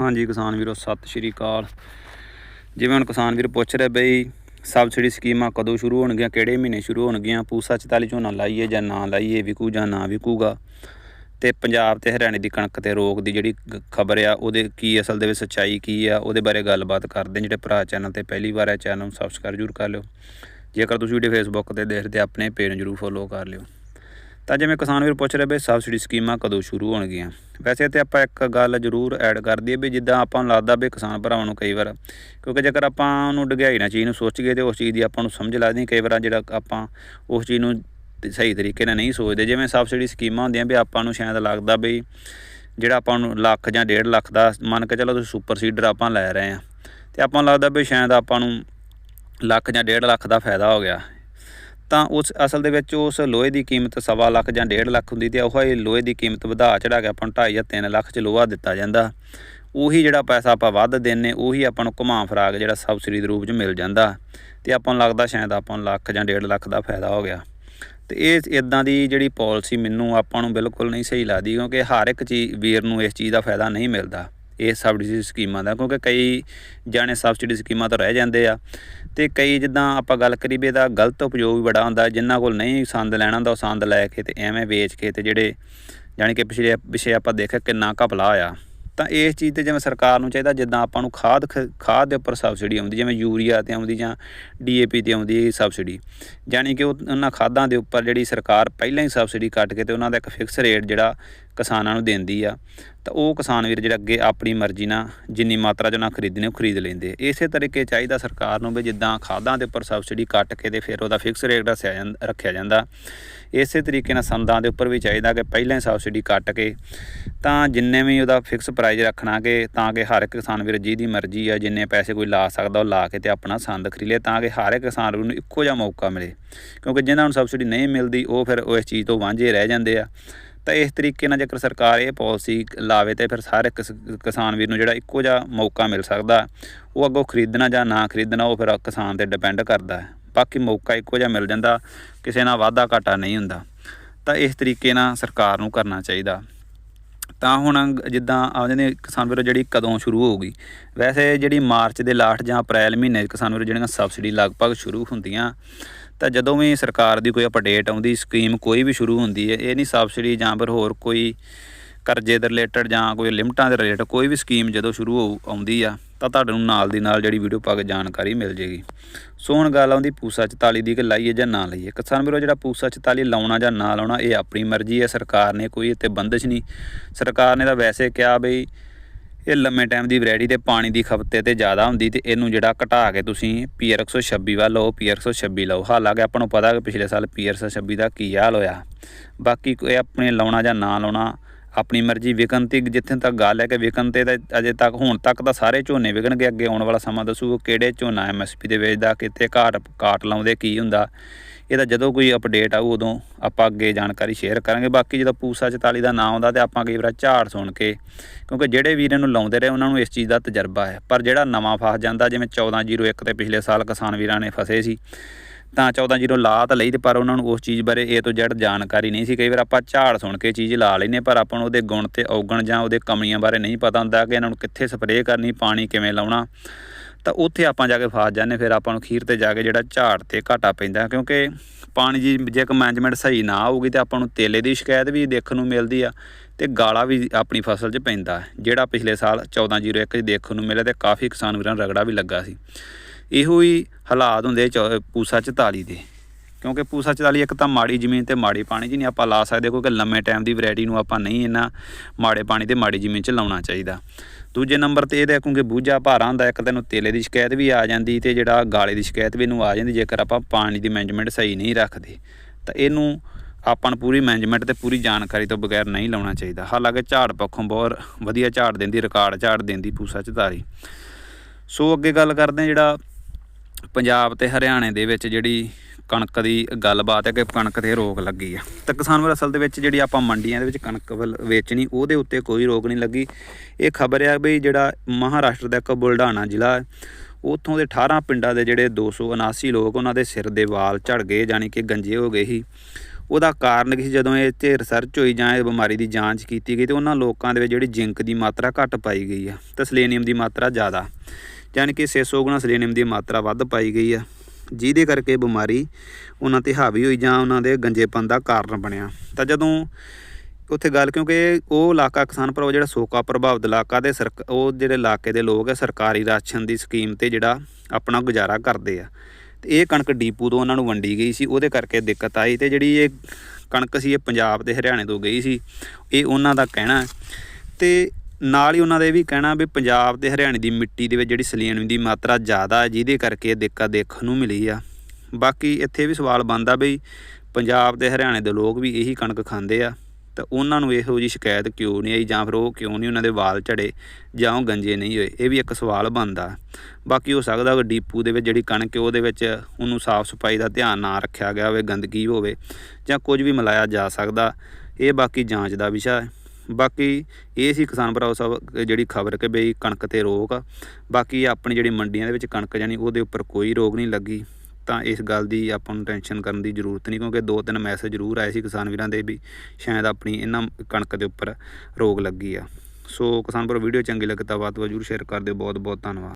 ਹਾਂਜੀ ਕਿਸਾਨ ਵੀਰੋ, ਸਤਿ ਸ਼੍ਰੀ ਅਕਾਲ। ਜਿਵੇਂ ਹੁਣ ਕਿਸਾਨ ਵੀਰ ਪੁੱਛ ਰਿਹਾ ਬਈ, ਸਬਸਿਡੀ ਸਕੀਮਾਂ ਕਦੋਂ ਸ਼ੁਰੂ ਹੋਣਗੀਆਂ, ਕਿਹੜੇ ਮਹੀਨੇ ਸ਼ੁਰੂ ਹੋਣਗੀਆਂ, ਪੂਸਾ 44 ਝੋਨਾ ਲਾਈਏ ਜਾਂ ਨਾ ਲਾਈਏ, ਵਿਕੂ ਜਾਂ ਨਾ ਵਿਕੂਗਾ? ਤੇ ਪੰਜਾਬ ਤੇ ਹਰਿਆਣੇ ਦੀ ਕਣਕ ਤੇ ਰੋਕ ਦੀ ਜਿਹੜੀ ਖਬਰ ਆ, ਉਹਦੇ ਕੀ ਅਸਲ ਦੇ ਵਿੱਚ ਸੱਚਾਈ ਕੀ ਆ, ਉਹਦੇ ਬਾਰੇ ਗੱਲਬਾਤ ਕਰਦੇ ਜਿਹੜੇ ਭਰਾ ਚੈਨਲ ਤੇ ਪਹਿਲੀ ਵਾਰ ਹੈ ਚੈਨਲ ਨੂੰ ਸਬਸਕ੍ਰਾਈਬ ਜ਼ਰੂਰ ਕਰ ਲਿਓ। ਜੇਕਰ ਤੁਸੀਂ ਵੀਡੀਓ ਫੇਸਬੁੱਕ ਤੇ ਦੇਖਦੇ ਆਪਣੇ ਪੇਜ ਨੂੰ ਜ਼ਰੂਰ ਫੋਲੋ ਕਰ ਲਿਓ। ਤਾਂ ਜਿਵੇਂ ਕਿਸਾਨ ਵੀਰ ਪੁੱਛ ਰਹੇ ਵੀ ਸਬਸਿਡੀ ਸਕੀਮਾਂ ਕਦੋਂ ਸ਼ੁਰੂ ਹੋਣਗੀਆਂ? ਵੈਸੇ ਤੇ ਆਪਾਂ ਇੱਕ ਗੱਲ ਜ਼ਰੂਰ ਐਡ ਕਰ ਦਈਏ ਵੀ ਜਿੱਦਾਂ ਆਪਾਂ ਨੂੰ ਲੱਗਦਾ ਵੀ ਕਿਸਾਨ ਭਰਾਵਾਂ ਨੂੰ ਕਈ ਵਾਰ, ਕਿਉਂਕਿ ਜੇਕਰ ਆਪਾਂ ਉਹਨੂੰ ਡਗਿਆਈ ਨਾਲ ਚੀਜ਼ ਨੂੰ ਸੋਚੀਏ ਤੇ ਉਸ ਚੀਜ਼ ਦੀ ਆਪਾਂ ਨੂੰ ਸਮਝ ਲੱਗਦੀ, ਕਈ ਵਾਰ ਜਿਹੜਾ ਆਪਾਂ ਉਸ ਚੀਜ਼ ਨੂੰ ਸਹੀ ਤਰੀਕੇ ਨਾਲ ਨਹੀਂ ਸੋਚਦੇ। ਜਿਵੇਂ ਸਬਸਿਡੀ ਸਕੀਮਾਂ ਹੁੰਦੀਆਂ ਵੀ ਆਪਾਂ ਨੂੰ ਸ਼ਾਇਦ ਲੱਗਦਾ ਵੀ ਜਿਹੜਾ ਆਪਾਂ ਨੂੰ ਲੱਖ ਜਾਂ 1.5 ਲੱਖ ਦਾ ਮੰਨ ਕੇ ਚਲੋ ਤੁਸੀਂ ਸੁਪਰ ਸੀਡਰ ਆਪਾਂ ਲੈ ਰਹੇ ਆ ਤੇ ਆਪਾਂ ਨੂੰ ਲੱਗਦਾ ਵੀ ਸ਼ਾਇਦ ਆਪਾਂ ਨੂੰ ਲੱਖ ਜਾਂ 1.5 ਲੱਖ ਦਾ ਫਾਇਦਾ ਹੋ ਗਿਆ। ਤਾਂ ਉਸ ਅਸਲ ਦੇ ਵਿੱਚ ਉਸ ਲੋਹੇ ਦੀ ਕੀਮਤ ਸਵਾ ਲੱਖ ਜਾਂ 1.5 ਲੱਖ ਹੁੰਦੀ ਤੇ ਉਹ ਹੀ ਲੋਹੇ ਦੀ ਕੀਮਤ ਵਧਾ ਚੜਾ ਕੇ ਆਪਾਂ ਨੂੰ 2.5 ਜਾਂ 3 ਲੱਖ ਚ ਲੋਹਾ ਦਿੱਤਾ ਜਾਂਦਾ। ਉਹੀ ਜਿਹੜਾ ਪੈਸਾ ਆਪਾਂ ਵੱਧ ਦਿੰਨੇ, ਉਹੀ ਆਪਾਂ ਨੂੰ ਘੁਮਾ ਫਰਾ ਜਿਹੜਾ ਸਬਸਿਡੀ ਦੇ ਰੂਪ 'ਚ ਮਿਲ ਜਾਂਦਾ। ਤੇ ਆਪਾਂ ਨੂੰ ਲੱਗਦਾ ਸ਼ਾਇਦ ਆਪਾਂ ਨੂੰ ਲੱਖ ਜਾਂ 1.5 ਲੱਖ ਦਾ ਫਾਇਦਾ ਹੋ ਗਿਆ। ਤੇ ਇਹ ਇਦਾਂ ਦੀ ਜਿਹੜੀ ਪਾਲਿਸੀ ਮੈਨੂੰ ਆਪਾਂ ਨੂੰ ਬਿਲਕੁਲ ਨਹੀਂ ਸਹੀ ਲੱਗਦੀ ਕਿਉਂਕਿ ਹਰ ਇੱਕ ਚੀਜ਼ ਵੀਰ ਨੂੰ ਇਸ ਚੀਜ਼ ਦਾ ਫਾਇਦਾ ਨਹੀਂ ਮਿਲਦਾ। ਇਹ ਸਬਸਿਡੀ ਸਕੀਮਾਂ ਦਾ, ਕਿਉਂਕਿ ਕਈ ਜਾਣੇ ਸਬਸਿਡੀ ਸਕੀਮਾਂ ਤੋਂ ਰਹਿ ਜਾਂਦੇ ਆ। ਤੇ ਕਈ ਜਿੱਦਾਂ ਆਪਾਂ ਗੱਲ ਕਰੀਏ ਦਾ ਗਲਤ ਉਪਯੋਗ ਵੀ ਬੜਾ ਹੁੰਦਾ ਜਿਨ੍ਹਾਂ ਕੋਲ ਨਹੀਂ ਸੰਦ ਲੈਣਾ ਹੁੰਦਾ, ਉਹ ਸੰਦ ਲੈ ਕੇ ਤੇ ਐਵੇਂ ਵੇਚ ਕੇ ਤੇ ਜਿਹੜੇ ਜਾਣੀ ਕਿ ਪਿਛਲੇ ਪਿਛੇ ਆਪਾਂ ਦੇਖਿਆ ਕਿੰਨਾ ਘਪਲਾ ਆ ਤਾਂ ਇਸ ਚੀਜ਼ ਤੇ ਜਿਵੇਂ ਸਰਕਾਰ ਨੂੰ ਚਾਹੀਦਾ, ਜਿੱਦਾਂ ਆਪਾਂ ਨੂੰ ਖਾਦ ਖ- ਖਾਦ ਦੇ ਉੱਪਰ ਸਬਸਿਡੀ ਆਉਂਦੀ, ਜਿਵੇਂ ਯੂਰੀਆ ਤੇ ਆਉਂਦੀ ਜਾਂ ਡੀਏਪੀ ਤੇ ਆਉਂਦੀ ਸਬਸਿਡੀ ਜਾਣੀ ਕਿ ਉਹ, ਉਹਨਾਂ ਖਾਦਾਂ ਦੇ ਉੱਪਰ ਜਿਹੜੀ ਸਰਕਾਰ ਪਹਿਲਾਂ ਹੀ ਸਬਸਿਡੀ ਕੱਟ ਕੇ ਤੇ ਉਹਨਾਂ ਦਾ ਇੱਕ ਫਿਕਸ ਰੇਟ ਜਿਹੜਾ ਕਿਸਾਨਾਂ ਨੂੰ ਦਿੰਦੀ ਆ, ਤਾਂ ਉਹ ਕਿਸਾਨ ਵੀਰ ਜਿਹੜੇ ਅੱਗੇ ਆਪਣੀ ਮਰਜ਼ੀ ਨਾਲ ਜਿੰਨੀ ਮਾਤਰਾ 'ਚ ਉਹਨਾਂ ਖਰੀਦਣੇ, ਉਹ ਖਰੀਦ ਲੈਂਦੇ ਇਸੇ ਤਰੀਕੇ ਚਾਹੀਦਾ ਸਰਕਾਰ ਨੂੰ ਵੀ ਜਿੱਦਾਂ ਖਾਦਾਂ ਦੇ ਉੱਪਰ ਸਬਸਿਡੀ ਕੱਟ ਕੇ ਤੇ ਫਿਰ ਉਹਦਾ ਫਿਕਸ ਰੇਟ ਰੱਖਿਆ ਜਾਂਦਾ ਰੱਖਿਆ ਜਾਂਦਾ। ਇਸੇ ਤਰੀਕੇ ਨਾਲ ਸੰਦਾਂ ਦੇ ਉੱਪਰ ਵੀ ਚਾਹੀਦਾ ਕਿ ਪਹਿਲਾਂ ਹੀ ਸਬਸਿਡੀ ਕੱਟ ਕੇ ਤਾਂ ਜਿੰਨੇ ਵੀ ਉਹਦਾ ਫਿਕਸ ਪ੍ਰਾਈਸ ਰੱਖਣਾ ਕਿ ਤਾਂ ਕਿ ਹਰ ਇੱਕ ਕਿਸਾਨ ਵੀਰ ਜਿਹਦੀ ਮਰਜ਼ੀ ਆ, ਜਿੰਨੇ ਪੈਸੇ ਕੋਈ ਲਾ ਸਕਦਾ, ਉਹ ਲਾ ਕੇ ਤੇ ਆਪਣਾ ਸੰਦ ਖਰੀਦ ਲੇ ਤਾਂ ਕਿ ਹਰ ਇੱਕ ਕਿਸਾਨ ਵੀਰ ਨੂੰ ਇੱਕੋ ਜਿਹਾ ਮੌਕਾ ਮਿਲੇ। ਕਿਉਂਕਿ ਜਿਨ੍ਹਾਂ ਨੂੰ ਸਬਸਿਡੀ ਨਹੀਂ ਮਿਲਦੀ, ਉਹ ਫਿਰ ਉਹ ਇਸ ਚੀਜ਼ ਤੋਂ ਵਾਂਝੇ ਰਹਿ ਜਾਂਦੇ ਆ। ਤਾਂ ਇਸ ਤਰੀਕੇ ਨਾਲ ਜੇਕਰ ਸਰਕਾਰ ਇਹ ਪਾਲਿਸੀ ਲਾਵੇ ਤੇ ਫਿਰ ਸਾਰੇ ਕਿਸ- ਕਿਸਾਨ ਵੀਰ ਨੂੰ ਜਿਹੜਾ ਇੱਕੋ ਜਿਹਾ ਮੌਕਾ ਮਿਲ ਸਕਦਾ, ਉਹ ਅੱਗੋਂ ਖਰੀਦਣਾ ਜਾਂ ਨਾ ਖਰੀਦਣਾ, ਉਹ ਫਿਰ ਕਿਸਾਨ ਤੇ ਡਿਪੈਂਡ ਕਰਦਾ ਹੈ। ਬਾਕੀ ਮੌਕਾ ਇੱਕੋ ਜਿਹਾ ਮਿਲ ਜਾਂਦਾ, ਕਿਸੇ ਨਾਲ ਵਾਧਾ ਘਾਟਾ ਨਹੀਂ ਹੁੰਦਾ। ਤਾਂ ਇਸ ਤਰੀਕੇ ਨਾਲ ਸਰਕਾਰ ਨੂੰ ਕਰਨਾ ਚਾਹੀਦਾ। ਤਾਂ ਹੁਣ ਜਿੱਦਾਂ ਆ ਨੇ ਕਿਸਾਨ ਵੀਰੋ, ਜਿਹੜੀ ਕਦੋਂ ਸ਼ੁਰੂ ਹੋਊਗੀ? ਵੈਸੇ ਜਿਹੜੀ ਮਾਰਚ ਦੇ ਲਾਸਟ ਜਾਂ ਅਪ੍ਰੈਲ ਮਹੀਨੇ ਕਿਸਾਨ ਵੀਰੋ, ਜਿਹੜੀਆਂ ਸਬਸਿਡੀ ਲਗਭਗ ਸ਼ੁਰੂ ਹੁੰਦੀਆਂ, ਤਾਂ ਜਦੋਂ ਵੀ ਸਰਕਾਰ ਦੀ ਕੋਈ ਅਪਡੇਟ ਆਉਂਦੀ ਸਕੀਮ ਕੋਈ ਵੀ ਸ਼ੁਰੂ ਹੁੰਦੀ ਹੈ, ਇਹ ਨਹੀਂ ਸਬਸਿਡੀ ਜਾਂ ਫਿਰ ਹੋਰ ਕੋਈ ਕਰਜ਼ੇ ਦੇ ਰਿਲੇਟਡ ਜਾਂ ਕੋਈ ਲਿਮਟਾਂ ਦੇ ਰਿਲੇਟਡ ਕੋਈ ਵੀ ਸਕੀਮ ਜਦੋਂ ਸ਼ੁਰੂ ਹੋਊ, ਆਉਂਦੀ ਆ ਤਾਂ ਤੁਹਾਨੂੰ ਨਾਲ ਦੀ ਨਾਲ ਜਿਹੜੀ ਵੀਡੀਓ ਪਾ ਕੇ ਜਾਣਕਾਰੀ ਮਿਲ ਜੇਗੀ। ਸੋ ਹੁਣ ਗੱਲ ਆਉਂਦੀ ਪੂਸਾ 44 ਦੀ ਕਿ ਲਾਈਏ ਜਾਂ ਨਾ ਲਾਈਏ। ਕਿਸਾਨ ਵੀਰੋ, ਜਿਹੜਾ ਪੂਸਾ 44 ਲਾਉਣਾ ਜਾਂ ਨਾ ਲਾਉਣਾ, ਇਹ ਆਪਣੀ ਮਰਜ਼ੀ ਹੈ, ਸਰਕਾਰ ਨੇ ਕੋਈ ਇੱਥੇ ਬੰਦਸ਼ ਨਹੀਂ। ਸਰਕਾਰ ਨੇ ਤਾਂ ਵੈਸੇ ਕਿਹਾ ਬਈ ਇਹ ਲੰਮੇ ਟਾਈਮ ਦੀ ਵੈਰਾਈਟੀ ਤੇ ਪਾਣੀ ਦੀ ਖਪਤ ਤੇ ਜ਼ਿਆਦਾ ਹੁੰਦੀ ਤੇ ਇਹਨੂੰ ਜਿਹੜਾ ਘਟਾ ਕੇ ਤੁਸੀਂ ਪੀਆਰ 126 ਵੱਲ ਲਓ, ਪੀਆਰ 126 ਲਓ। ਹਾਲਾਂਕਿ ਆਪਾਂ ਨੂੰ ਪਤਾ ਕਿ ਪਿਛਲੇ ਸਾਲ ਪੀਆਰ 126 ਦਾ ਕੀ ਹਾਲ ਹੋਇਆ। ਬਾਕੀ ਕੋਈ ਆਪਣੇ ਲਾਉਣਾ ਜਾਂ ਨਾ ਲਾਉਣਾ ਆਪਣੀ ਮਰਜ਼ੀ ਵਿਕਣ ਤੇ ਜਿੱਥੇ ਤੱਕ ਗੱਲ ਹੈ ਕਿ ਵਿਕਣ ਤੇ ਤਾਂ ਅਜੇ ਤੱਕ, ਹੁਣ ਤੱਕ ਤਾਂ ਸਾਰੇ ਝੋਨੇ ਵਿਕਣਗੇ, ਅੱਗੇ ਆਉਣ ਵਾਲਾ ਸਮਾਂ ਦੱਸੂ ਕਿਹੜੇ ਝੋਨਾ ਐਮਐਸਪੀ ਦੇ ਵੇਚਦਾ ਕਿੱਥੇ ਘਾਟ ਕਾਟ ਲਾਉਂਦੇ, ਕੀ ਹੁੰਦਾ। ਇਹਦਾ ਜਦੋਂ ਕੋਈ ਅਪਡੇਟ ਆਊ, ਉਦੋਂ ਆਪਾਂ ਅੱਗੇ ਜਾਣਕਾਰੀ ਸ਼ੇਅਰ ਕਰਾਂਗੇ। ਬਾਕੀ ਜਦੋਂ ਪੂਸਾ 44 ਦਾ ਨਾਮ ਆਉਂਦਾ ਤੇ ਆਪਾਂ ਕਈ ਵਾਰ ਝਾੜ ਸੁਣ ਕੇ, ਕਿਉਂਕਿ ਜਿਹੜੇ ਵੀਰ ਨੂੰ ਲਾਉਂਦੇ ਰਹੇ, ਉਹਨਾਂ ਨੂੰ ਇਸ ਚੀਜ਼ ਦਾ ਤਜਰਬਾ ਹੈ। ਪਰ ਜਿਹੜਾ ਨਵਾਂ ਫਸ ਜਾਂਦਾ, ਜਿਵੇਂ 1401 ਤੇ ਪਿਛਲੇ ਸਾਲ ਕਿਸਾਨ ਵੀਰਾਂ ਨੇ ਫਸੇ ਸੀ ਤਾਂ 14 ਲਾ ਤਾਂ ਲਈ ਤੇ ਪਰ ਉਹਨਾਂ ਨੂੰ ਉਸ ਚੀਜ਼ ਬਾਰੇ ਏ ਤੋਂ ਜੜ ਜਾਣਕਾਰੀ ਨਹੀਂ ਸੀ। ਕਈ ਵਾਰ ਆਪਾਂ ਝਾੜ ਸੁਣ ਕੇ ਚੀਜ਼ ਲਾ ਲੈਨੇ ਪਰ ਆਪਾਂ ਨੂੰ ਉਹਦੇ ਗੁਣ ਤੇ ਔਗਣ ਜਾਂ ਉਹਦੇ ਕਮੀਆਂ ਬਾਰੇ ਨਹੀਂ ਪਤਾ ਹੁੰਦਾ ਕਿ ਇਹਨਾਂ ਨੂੰ ਕਿੱਥੇ ਸਪਰੇਅ ਕਰਨੀ, ਪਾਣੀ ਕਿਵੇਂ ਲਾਉਣਾ। ਤਾਂ ਉੱਥੇ ਆਪਾਂ ਜਾ ਕੇ ਫਸ ਜਾਂਦੇ ਫਿਰ ਆਪਾਂ ਨੂੰ ਖੀਰ ਤੇ ਜਾ ਕੇ ਜਿਹੜਾ ਝਾੜ ਤੇ ਘਾਟਾ ਪੈਂਦਾ ਕਿਉਂਕਿ ਪਾਣੀ ਦੀ ਜੇ ਮੈਨੇਜਮੈਂਟ ਸਹੀ ਨਾ ਆਊਗੀ ਤੇ ਆਪਾਂ ਨੂੰ ਤੇਲੇ ਦੀ ਸ਼ਿਕਾਇਤ ਵੀ ਦੇਖਣ ਨੂੰ ਮਿਲਦੀ ਆ ਤੇ ਗਾਲਾ ਵੀ ਆਪਣੀ ਫਸਲ 'ਚ ਪੈਂਦਾ ਜਿਹੜਾ ਪਿਛਲੇ ਸਾਲ 1401 'ਚ ਦੇਖਣ ਨੂੰ ਮਿਲਿਆ ਤੇ ਕਾਫੀ ਕਿਸਾਨ ਵੀਰਾਂ ਨੂੰ ਰਗੜਾ ਵੀ ਲੱਗਾ ਸੀ। ਇਹੋ ਹੀ ਹਾਲਾਤ ਹੁੰਦੇ ਚੌ- ਪੂਸਾ 44 ਦੇ। ਕਿਉਂਕਿ ਪੂਸਾ 44 ਇੱਕ ਤਾਂ ਮਾੜੀ ਜ਼ਮੀਨ ਤੇ ਮਾੜੀ ਪਾਣੀ 'ਚ ਨਹੀਂ ਆਪਾਂ ਲਾ ਸਕਦੇ, ਕਿਉਂਕਿ ਲੰਮੇ ਟਾਈਮ ਦੀ ਵੈਰਾਈਟੀ ਨੂੰ ਆਪਾਂ ਨਹੀਂ ਇੰਨਾ ਮਾੜੇ ਪਾਣੀ ਤੇ ਮਾੜੀ ਜ਼ਮੀਨ 'ਚ ਲਾਉਣਾ ਚਾਹੀਦਾ। ਦੂਜੇ ਨੰਬਰ ਤੇ ਇਹ ਕਿਉਂਕਿ ਬੂਝਾ ਭਾਰਾ ਹੁੰਦਾ, ਇੱਕ ਤੈਨੂੰ ਤੇਲੇ ਦੀ ਸ਼ਿਕਾਇਤ ਵੀ ਆ ਜਾਂਦੀ ਤੇ ਜਿਹੜਾ ਗਾਲੇ ਦੀ ਸ਼ਿਕਾਇਤ ਵੀ ਇਹਨੂੰ ਆ ਜਾਂਦੀ, ਜੇਕਰ ਆਪਾਂ ਪਾਣੀ ਦੀ ਮੈਨੇਜਮੈਂਟ ਸਹੀ ਨਹੀਂ ਰੱਖਦੇ। ਤਾਂ ਇਹਨੂੰ ਆਪਾਂ ਨੂੰ ਪੂਰੀ ਮੈਨੇਜਮੈਂਟ ਤੇ ਪੂਰੀ ਜਾਣਕਾਰੀ ਤੋਂ ਬਗੈਰ ਨਹੀਂ ਲਾਉਣਾ ਚਾਹੀਦਾ। ਹਾਲਾਂਕਿ ਝਾੜ ਪੱਖੋਂ ਬਹੁਤ ਵਧੀਆ ਝਾੜ ਦਿੰਦੀ ਰਿਕਾਰਡ ਝਾੜ ਦਿੰਦੀ ਪੂਸਾ 44 ਸੋ ਅੱਗੇ ਗੱਲ ਕਰਦੇ ਹਾਂ ਜਿਹੜਾ ਪੰਜਾਬ ਤੇ ਹਰਿਆਣੇ ਦੇ ਵਿੱਚ ਜਿਹੜੀ ਕਣਕ ਦੀ ਗੱਲਬਾਤ ਹੈ ਕਿ ਕਣਕ ਤੇ ਰੋਕ ਲੱਗੀ ਆ। ਤਾਂ ਕਿਸਾਨ ਵੀਰ, ਅਸਲ ਦੇ ਵਿੱਚ ਜਿਹੜੀ ਆਪਾਂ ਮੰਡੀਆਂ ਦੇ ਵਿੱਚ ਕਣਕ ਵੱਲ ਵੇਚਣੀ, ਉਹਦੇ ਉੱਤੇ ਕੋਈ ਰੋਕ ਨਹੀਂ ਲੱਗੀ। ਇਹ ਖਬਰ ਆ ਵੀ ਜਿਹੜਾ ਮਹਾਰਾਸ਼ਟਰ ਦਾ ਇੱਕ ਬੁਲਢਾਣਾ ਜ਼ਿਲ੍ਹਾ ਹੈ, ਉੱਥੋਂ ਦੇ 18 ਪਿੰਡਾਂ ਦੇ ਜਿਹੜੇ 279 ਲੋਕ, ਉਹਨਾਂ ਦੇ ਸਿਰ ਦੇ ਵਾਲ ਝੜ ਗਏ ਜਾਨੀ ਕਿ ਗੰਜੇ ਹੋ ਗਏ ਸੀ। ਉਹਦਾ ਕਾਰਨ ਕੀ ਸੀ? ਜਦੋਂ ਇਹ 'ਤੇ ਰਿਸਰਚ ਹੋਈ ਜਾਂ ਇਹ ਬਿਮਾਰੀ ਦੀ ਜਾਂਚ ਕੀਤੀ ਗਈ, ਤੇ ਉਹਨਾਂ ਲੋਕਾਂ ਦੇ ਵਿੱਚ ਜਿਹੜੀ ਜ਼ਿੰਕ ਦੀ ਮਾਤਰਾ ਘੱਟ ਪਾਈ ਗਈ ਆ ਤੇ ਸਲੇਨੀਅਮ ਦੀ ਮਾਤਰਾ ਜ਼ਿਆਦਾ। ਯਾਨੀ ਕਿ 600 ਗੁਣਾ ਸਲੇਨੀਅਮ ਦੀ ਮਾਤਰਾ ਵੱਧ ਪਾਈ ਗਈ ਆ। ਜਿਹਦੇ ਕਰਕੇ ਬਿਮਾਰੀ ਉਹਨਾਂ ਤੇ ਹਾਵੀ ਹੋਈ ਜਾਂ ਉਹਨਾਂ ਦੇ ਗੰਜੇਪਨ ਦਾ ਕਾਰਨ ਬਣਿਆ। ਤਾਂ ਜਦੋਂ ਉੱਥੇ ਗੱਲ ਕਿਉਂਕਿ ਉਹ ਇਲਾਕਾ ਕਿਸਾਨ ਭਰਾਵੋ ਜਿਹੜਾ ਸੋਕਾ ਪ੍ਰਭਾਵਿਤ ਇਲਾਕਾ ਤੇ ਸਰਕ, ਉਹ ਜਿਹੜੇ ਇਲਾਕੇ ਦੇ ਲੋਕ ਆ, ਸਰਕਾਰੀ ਰਾਸ਼ਨ ਦੀ ਸਕੀਮ ਤੇ ਜਿਹੜਾ ਆਪਣਾ ਗੁਜ਼ਾਰਾ ਕਰਦੇ ਆ। ਤੇ ਇਹ ਕਣਕ ਡੀਪੂ ਤੋਂ ਉਹਨਾਂ ਨੂੰ ਵੰਡੀ ਗਈ ਸੀ, ਉਹਦੇ ਕਰਕੇ ਦਿੱਕਤ ਆਈ ਤੇ ਜਿਹੜੀ ਇਹ ਕਣਕ ਸੀ, ਇਹ ਪੰਜਾਬ ਤੇ ਹਰਿਆਣੇ ਤੋਂ ਗਈ ਸੀ। ਇਹ ਉਹਨਾਂ ਦਾ ਕਹਿਣਾ। ਹੈ। ਤੇ ਨਾਲ ਹੀ ਉਹਨਾਂ ਦਾ ਇਹ ਵੀ ਕਹਿਣਾ ਵੀ ਪੰਜਾਬ ਤੇ ਹਰਿਆਣੇ ਦੀ ਮਿੱਟੀ ਦੇ ਵਿੱਚ ਜਿਹੜੀ ਸਲੀਨ ਦੀ ਮਾਤਰਾ ਜ਼ਿਆਦਾ ਹੈ, ਜਿਹਦੇ ਕਰਕੇ ਇਹ ਦਿੱਕਤ ਦੇਖਣ ਨੂੰ ਮਿਲੀ ਆ। ਬਾਕੀ ਇੱਥੇ ਵੀ ਸਵਾਲ ਬਣਦਾ ਬਈ ਪੰਜਾਬ ਤੇ ਹਰਿਆਣੇ ਦੇ ਲੋਕ ਵੀ ਇਹੀ ਕਣਕ ਖਾਂਦੇ ਆ, ਤਾਂ ਉਹਨਾਂ ਨੂੰ ਇਹੋ ਜੀ ਸ਼ਿਕਾਇਤ ਕਿਉਂ ਨਹੀਂ ਆਈ ਜਾਂ ਫਿਰ ਉਹ ਕਿਉਂ ਨਹੀਂ ਉਹਨਾਂ ਦੇ ਵਾਲ ਝੜੇ ਜਾਂ ਉਹ ਗੰਜੇ ਨਹੀਂ ਹੋਏ? ਇਹ ਵੀ ਇੱਕ ਸਵਾਲ ਬਣਦਾ। ਬਾਕੀ ਹੋ ਸਕਦਾ ਉਹ ਡੀਪੂ ਦੇ ਵਿੱਚ ਜਿਹੜੀ ਕਣਕ ਹੈ, ਉਹਦੇ ਵਿੱਚ ਉਹਨੂੰ ਸਾਫ਼ ਸਫ਼ਾਈ ਦਾ ਧਿਆਨ ਨਾ ਰੱਖਿਆ ਗਿਆ ਹੋਵੇ, ਗੰਦਗੀ ਹੋਵੇ ਜਾਂ ਕੁਝ ਵੀ ਮਿਲਾਇਆ ਜਾ ਸਕਦਾ। ਇਹ ਬਾਕੀ ਜਾਂਚ ਦਾ ਵਿਸ਼ਾ ਹੈ। ਬਾਕੀ ਇਹ ਸੀ ਕਿਸਾਨ ਭਰਾਓ ਸਭ ਜਿਹੜੀ ਖਬਰ ਕਿ ਬਈ ਕਣਕ ਤੇ ਰੋਕ ਆ। ਬਾਕੀ ਆਪਣੀ ਜਿਹੜੀ ਮੰਡੀਆਂ ਦੇ ਵਿੱਚ ਕਣਕ ਜਾਨੀ ਉਹਦੇ ਉੱਪਰ ਕੋਈ ਰੋਕ ਨਹੀਂ ਲੱਗੀ। ਤਾਂ ਇਸ ਗੱਲ ਦੀ ਆਪਾਂ ਨੂੰ ਟੈਨਸ਼ਨ ਕਰਨ ਦੀ ਜ਼ਰੂਰਤ ਨਹੀਂ, ਕਿਉਂਕਿ ਦੋ ਤਿੰਨ ਮੈਸੇਜ ਜ਼ਰੂਰ ਆਏ ਸੀ ਕਿਸਾਨ ਵੀਰਾਂ ਦੇ ਵੀ ਸ਼ਾਇਦ ਆਪਣੀ ਇਹਨਾਂ ਕਣਕ ਦੇ ਉੱਪਰ ਰੋਗ ਲੱਗੀ ਆ। ਸੋ ਕਿਸਾਨ ਭਰਾ ਵੀਡੀਓ ਚੰਗੀ ਲੱਗੇ ਤਾਂ ਵੱਧ ਤੋਂ ਵੱਧ ਜ਼ਰੂਰ ਸ਼ੇਅਰ ਕਰ ਦਿਓ। ਬਹੁਤ ਬਹੁਤ ਧੰਨਵਾਦ।